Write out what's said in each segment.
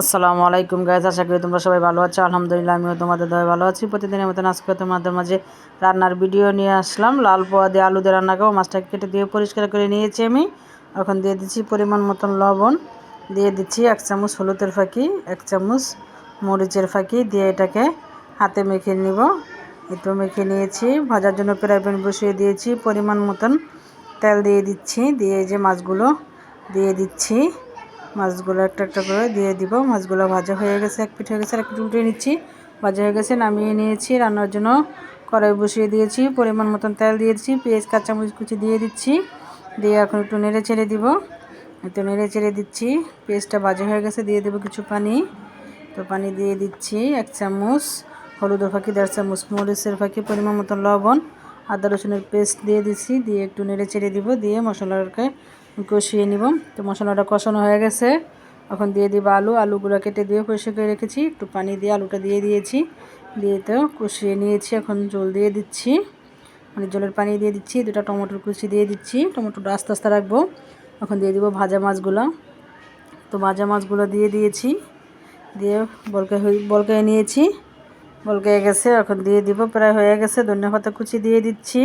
আসসালামু আলাইকুম গাইজ আশা করি তোমরা সবাই ভালো আছো। আলহামদুলিল্লাহ, আমিও তোমাদের দয় ভালো আছি। প্রতিদিনের মতন আজকে তোমাদের মাঝে রান্নার ভিডিও নিয়ে আসলাম। লাল পোয়া দিয়ে আলু দিয়ে রান্না করব। মাছটাকে কেটে দিয়ে পরিষ্কার করে নিয়েছি আমি। এখন দিয়ে দিচ্ছি পরিমাণ মতন লবণ। দিয়ে দিচ্ছি এক চামচ হলুদের ফাঁকি, এক চামচ মরিচের ফাঁকি। দিয়ে এটাকে হাতে মেখে নিব। একটু মেখে নিয়েছি। ভাজার জন্য প্রায় প্যান বসিয়ে দিয়েছি। পরিমাণ মতন তেল দিয়ে দিচ্ছি। দিয়ে যে মাছগুলো দিয়ে দিচ্ছি। মাছগুলো একটা একটা করে দিয়ে দিব। মাছগুলো ভাজা হয়ে গেছে, এক পিঠ হয়ে গেছে, আর এক পিঠ উঠে নিচ্ছি। ভাজা হয়ে গেছে, নামিয়ে নিয়েছি, রান্নার জন্য কড়াই বসিয়ে দিয়েছি, পরিমাণ মতন তেল দিয়ে দিচ্ছি, পেঁয়াজ, কাঁচামরিচ কুচি দিয়ে দিচ্ছি। দিয়ে এখন একটু নেড়ে ছেড়ে দিব। একটু নেড়ে ছেড়ে দিচ্ছি, পেঁয়াজটা ভাজা হয়ে গেছে, দিয়ে দেবো কিছু পানি। তো পানি দিয়ে দিচ্ছি এক চামচ হলুদের ফাঁকি, দেড় চামচ মরিচের ফাঁকি, পরিমাণ মতন লবণ, আদা রসুনের পেস্ট দিয়ে দিচ্ছি। দিয়ে একটু নেড়ে চেড়ে দিব, দিয়ে মশলাটাকে কষিয়ে নিব। তো মশলাটা কষানো হয়ে গেছে। এখন দিয়ে দিব আলু। আলুগুলো কেটে দিয়ে পরিষ্কার করে রেখেছি। একটু পানি দিয়ে আলুটা দিয়ে দিয়েছি। দিয়ে তো কষিয়ে নিয়েছি। এখন জল দিয়ে দিচ্ছি। মানে জলের পানি দিয়ে দিচ্ছি। দুটা টমেটোর কুচি দিয়ে দিচ্ছি। টমেটোটা আস্তে আস্তে রাখব। এখন দিয়ে দিব ভাজা মাছগুলো। তো ভাজা মাছগুলো দিয়ে দিয়েছি। দিয়ে বলকে বলকে নিয়েছি। বলকে গেছে। এখন দিয়ে দিব। প্রায় হয়ে গেছে। ধনিয়া কুচি দিয়ে দিচ্ছি।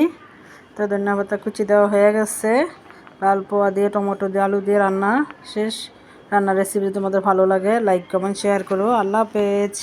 তো ধনিয়া পাতা কুচি দেওয়া হয়ে গেছে। লাল পোয়া দিয়ে, টমেটো দিয়ে, আলু দিয়ে রান্না শেষ। রান্নার রেসিপি তোমাদের ভালো লাগে লাইক কমেন্ট শেয়ার করো। আল্লাহ হাফেজ।